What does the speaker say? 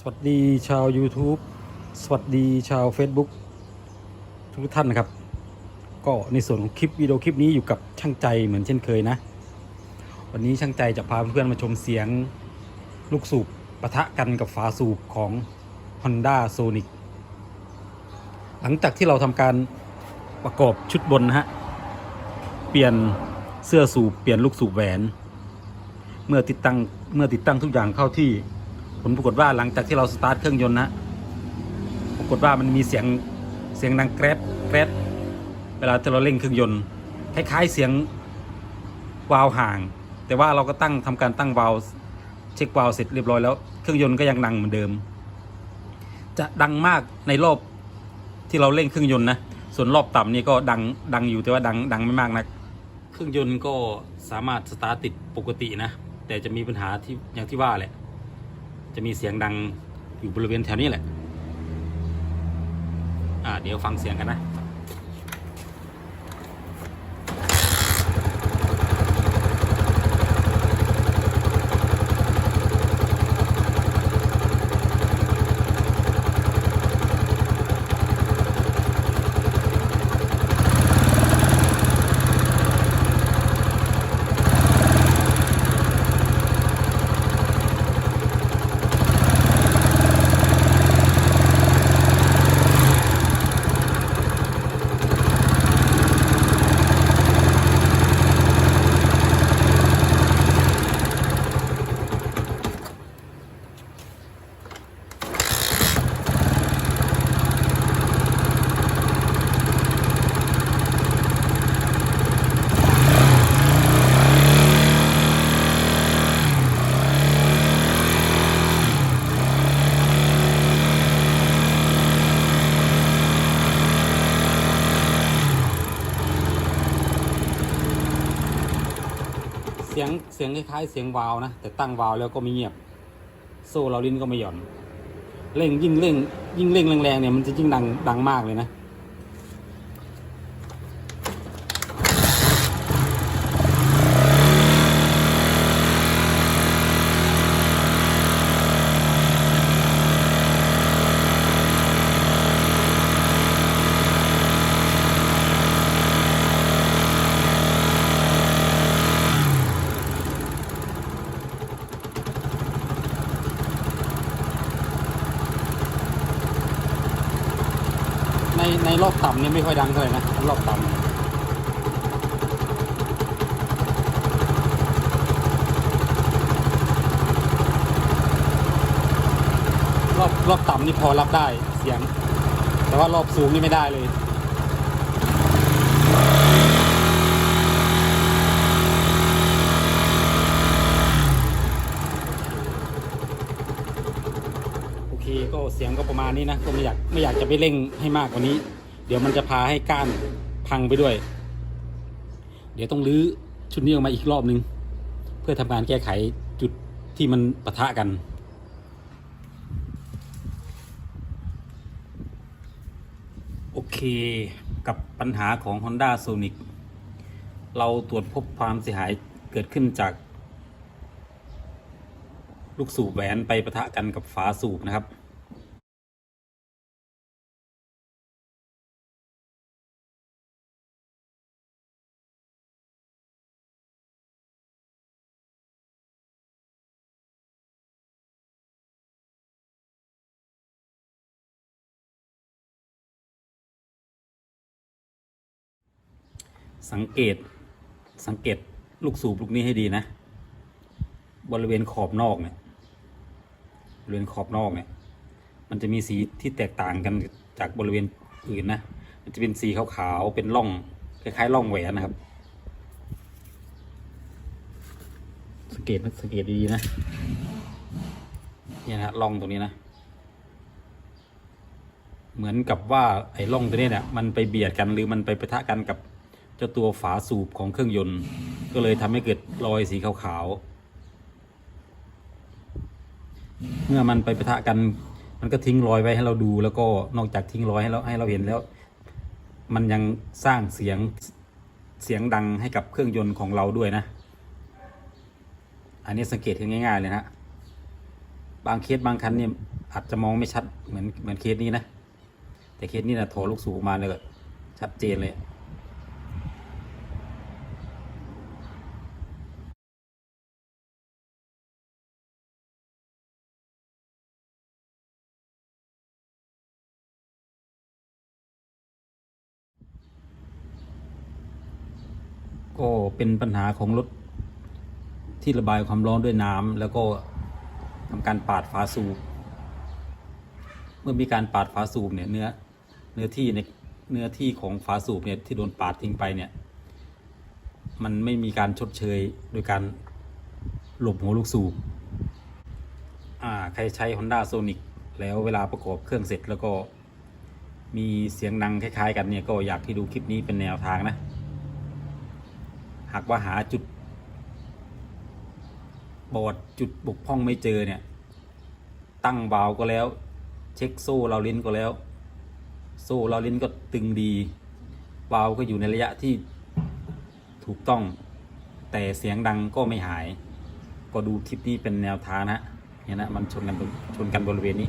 สวัสดีชาว YouTube สวัสดีชาว Facebook ทุกท่านนะครับ ก็ในส่วนของคลิปวิดีโอคลิปนี้อยู่กับช่างใจเหมือนเช่นเคยนะ วันนี้ช่างใจจะพาเพื่อนๆมาชมเสียงลูกสูบปะทะกันกับฝาสูบของ Honda Sonic หลังจากที่เราทำการประกอบชุดบนนะฮะ เปลี่ยนเสื้อสูบเปลี่ยนลูกสูบแหวน เมื่อติดตั้งเมื่อติดตั้งทุกอย่างเข้าที่ ลปรากฏว่าหลังจากที่เราสตาร์ทเครื่องยนต์นะปรากฏว่ามันมีเสียงเสียงดังแกรดแกรดเวลาที่เราเร่งเครื่องยนต์คล้ายๆเสียงวาล์วห่าง แต่ว่าเราก็ตั้งทำการตั้งวาล์วเช็ควาล์วเสร็จเรียบร้อยแล้วเครื่องยนต์ก็ยังดังเหมือนเดิม จะดังมากในรอบที่เราเร่งเครื่องยนต์นะส่วนรอบต่ำนี่ก็ดังดังอยู่แต่ว่าดังดังไม่มากนะเครื่องยนต์ก็สามารถสตาร์ทติดปกตินะ แต่จะมีปัญหาที่อย่างที่ว่าแหละ จะมีเสียงดังอยู่บริเวณแถวนี้แหละ อ่า เดี๋ยวฟังเสียงกันนะ สียงเสียงคล้ายๆเสียงวาล์วนะ แต่ตั้งวาล์วแล้วก็ไม่เงียบ โซ่เราลิ้นก็ไม่หย่อน เร่งยิ่งเร่ง ยิ่งเร่งแรงๆเนี่ยมันจะยิ่งดังดังมากเลยนะ ในในรอบต่ำนี่ไม่ค่อยดังเท่าไหร่นะรอบต่ำรอบรอบต่ำนี่พอรับได้เสียง แต่ว่ารอบสูงนี่ไม่ได้เลย โอเคก็เสียงก็ประมาณนี้นะก็ไม่อยากไม่อยากจะไปเร่งให้มากกว่านี้ เดี๋ยวมันจะพาให้ก้านพังไปด้วย เดี๋ยวต้องรื้อชุดนี้ออกมาอีกรอบนึง เพื่อทำการแก้ไขจุดที่มันปะทะกันโอเคกับปัญหาของ Honda Sonic เราตรวจพบความเสียหายเกิดขึ้นจาก ลูกสูบแหวนไปประทะกันกับฝาสูบนะครับ สังเกตสังเกตลูกสูบลูกนี้ให้ดีนะ บริเวณขอบนอกเนี่ยบริเวณขอบนอกเนี่ย มันจะมีสีที่แตกต่างกันจากบริเวณอื่นนะ มันจะเป็นสีขาวๆเป็นร่องคล้ายๆร่องแหวนนะครับ สังเกตนะสังเกตดีๆนะเนี่ยนะฮะร่องตรงนี้นะ เหมือนกับว่าไอ้ร่องตัวนี้เนี่ยมันไปเบียดกันหรือมันไปปะทะกันกับ เจ้าตัวฝาสูบของเครื่องยนต์ ก็เลยทำให้เกิดรอยสีขาวๆ เมื่อมันไปปะทะกัน มันก็ทิ้งรอยไว้ให้เราดู แล้วก็นอกจากทิ้งรอยให้เราให้เราเห็นแล้ว มันยังสร้างเสียงเสียงดังให้กับเครื่องยนต์ของเราด้วยนะ อันนี้สังเกตง่ายๆเลยนะบางเคสบางคันเนี่ยอาจจะมองไม่ชัดเหมือนเหมือนเคสนี้นะ แต่เคสนี้นะถอลูกสูบออกมาเลยชัดเจนเลย ก็เป็นปัญหาของรถที่ระบายความร้อนด้วยน้ำแล้วก็ทำการปาดฝาสูบเมื่อมีการปาดฝาสูบเนี่ยเนื้อเนื้อที่ในเนื้อที่ของฝาสูบเนี่ยที่โดนปาดทิ้งไปเนี่ย มันไม่มีการชดเชยโดยการหลบหัวลูกสูบอ่าใครใช้ Honda Sonic แล้วเวลาประกอบเครื่องเสร็จแล้วก็มีเสียงดังคล้าย ๆ กันเนี่ยก็อยากให้ดูคลิปนี้เป็นแนวทางนะ หากว่าหาจุด บอดจุดบกพร่องไม่เจอเนี่ย ตั้งวาก็แล้ว เช็คโซ่เราลิ้นก็แล้ว โซ่เราลิ้นก็ตึงดีวาก็อยู่ในระยะที่ถูกต้อง แต่เสียงดังก็ไม่หาย ก็ดูคลิปนี้เป็นแนวทางนะเนี่ยนะมันชนกันชนกันบริเวณนี้